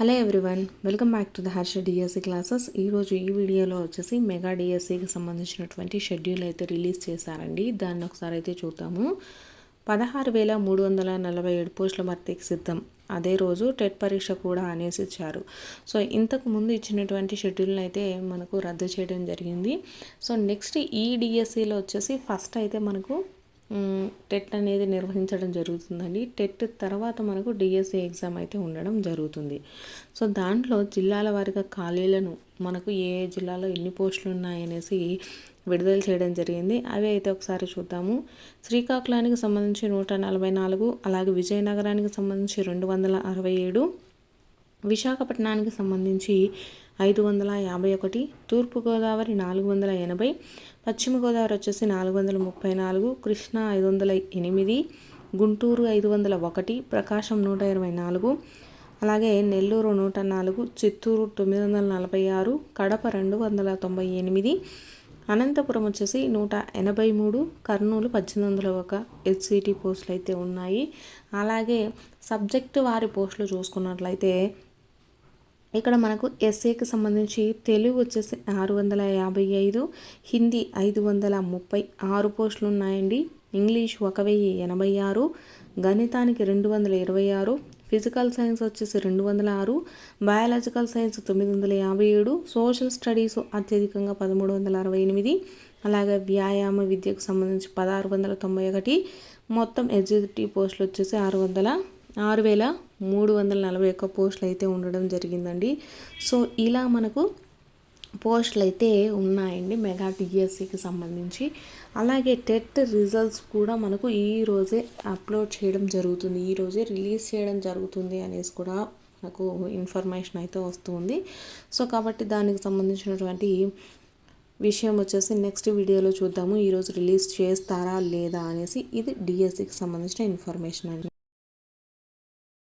Hello everyone welcome back to the Harsha DSC classes. ఈరోజు ఈ వీడియోలో వచ్చేసి మెగా డిఎస్సికి సంబంధించినటువంటి షెడ్యూల్ అయితే రిలీజ్ చేశారండి. దాన్ని ఒకసారి అయితే చూద్దాము. పదహారు వేల మూడు వందల నలభై ఏడు పోస్టుల భర్తీకి సిద్ధం. అదే రోజు టెట్ పరీక్ష కూడా అనేసి ఇచ్చారు. సో ఇంతకు ముందు ఇచ్చినటువంటి షెడ్యూల్ని అయితే మనకు రద్దు చేయడం జరిగింది. సో నెక్స్ట్ ఈ డిఎస్సిలో వచ్చేసి ఫస్ట్ అయితే మనకు టెట్ అనేది నిర్వహించడం జరుగుతుందండి. టెట్ తర్వాత మనకు డిఎస్సి ఎగ్జామ్ అయితే ఉండడం జరుగుతుంది. సో దాంట్లో జిల్లాల వారిగా ఖాళీలను మనకు ఏ జిల్లాలో ఎన్ని పోస్టులు ఉన్నాయనేసి విడుదల చేయడం జరిగింది. అవి అయితే ఒకసారి చూద్దాము. శ్రీకాకుళానికి సంబంధించి నూట నలభై నాలుగు అలాగే విజయనగరానికి సంబంధించి రెండు వందల అరవై ఏడు విశాఖపట్నానికి సంబంధించి ఐదు వందల యాభై ఒకటి తూర్పుగోదావరి నాలుగు వందల ఎనభై పశ్చిమ గోదావరి వచ్చేసి నాలుగు వందల ముప్పై నాలుగు కృష్ణా ఐదు వందల ఎనిమిది గుంటూరు ఐదు వందల ఒకటి ప్రకాశం నూట ఇరవై నాలుగు అలాగే నెల్లూరు నూట నాలుగు చిత్తూరు తొమ్మిది వందల నలభై ఆరు కడప రెండు వందల తొంభై ఎనిమిది అనంతపురం వచ్చేసి నూట ఎనభై మూడు కర్నూలు పద్దెనిమిది వందల ఒక హెచ్సిటి పోస్టులు అయితే ఉన్నాయి. అలాగే సబ్జెక్టు వారి పోస్టులు చూసుకున్నట్లయితే ఇక్కడ మనకు ఎస్ఏకి సంబంధించి తెలుగు వచ్చేసి ఆరు వందల యాభై ఐదు హిందీ ఐదు వందల ముప్పై ఆరు పోస్టులు ఉన్నాయండి. ఇంగ్లీష్ ఒక వెయ్యి ఎనభై ఆరు గణితానికి రెండు వందల ఇరవై ఆరు ఫిజికల్ సైన్స్ వచ్చేసి రెండు వందల ఆరు బయాలజికల్ సైన్స్ తొమ్మిది వందల యాభై ఏడు సోషల్ స్టడీస్ అత్యధికంగా పదమూడు వందల అరవై ఎనిమిది అలాగే వ్యాయామ విద్యకు సంబంధించి పదహారు వందల తొంభై ఒకటి మొత్తం ఎగ్జిక్యూటివ్ పోస్టులు వచ్చేసి ఆరు వందల ఆరు వేల మూడు వందల నలభై ఒక్క పోస్టులు అయితే ఉండడం జరిగిందండి. సో ఇలా మనకు పోస్టులు అయితే ఉన్నాయండి మెగా టీఎస్సికి సంబంధించి. అలాగే టెట్ రిజల్ట్స్ కూడా మనకు ఈరోజే అప్లోడ్ చేయడం జరుగుతుంది. ఈరోజే రిలీజ్ చేయడం జరుగుతుంది అనేసి కూడా మనకు ఇన్ఫర్మేషన్ అయితే వస్తుంది. సో కాబట్టి దానికి సంబంధించినటువంటి విషయం వచ్చేసి నెక్స్ట్ వీడియోలో చూద్దాము. ఈరోజు రిలీజ్ చేస్తారా లేదా అనేసి ఇది డిఎస్సికి సంబంధించిన ఇన్ఫర్మేషన్ అండి.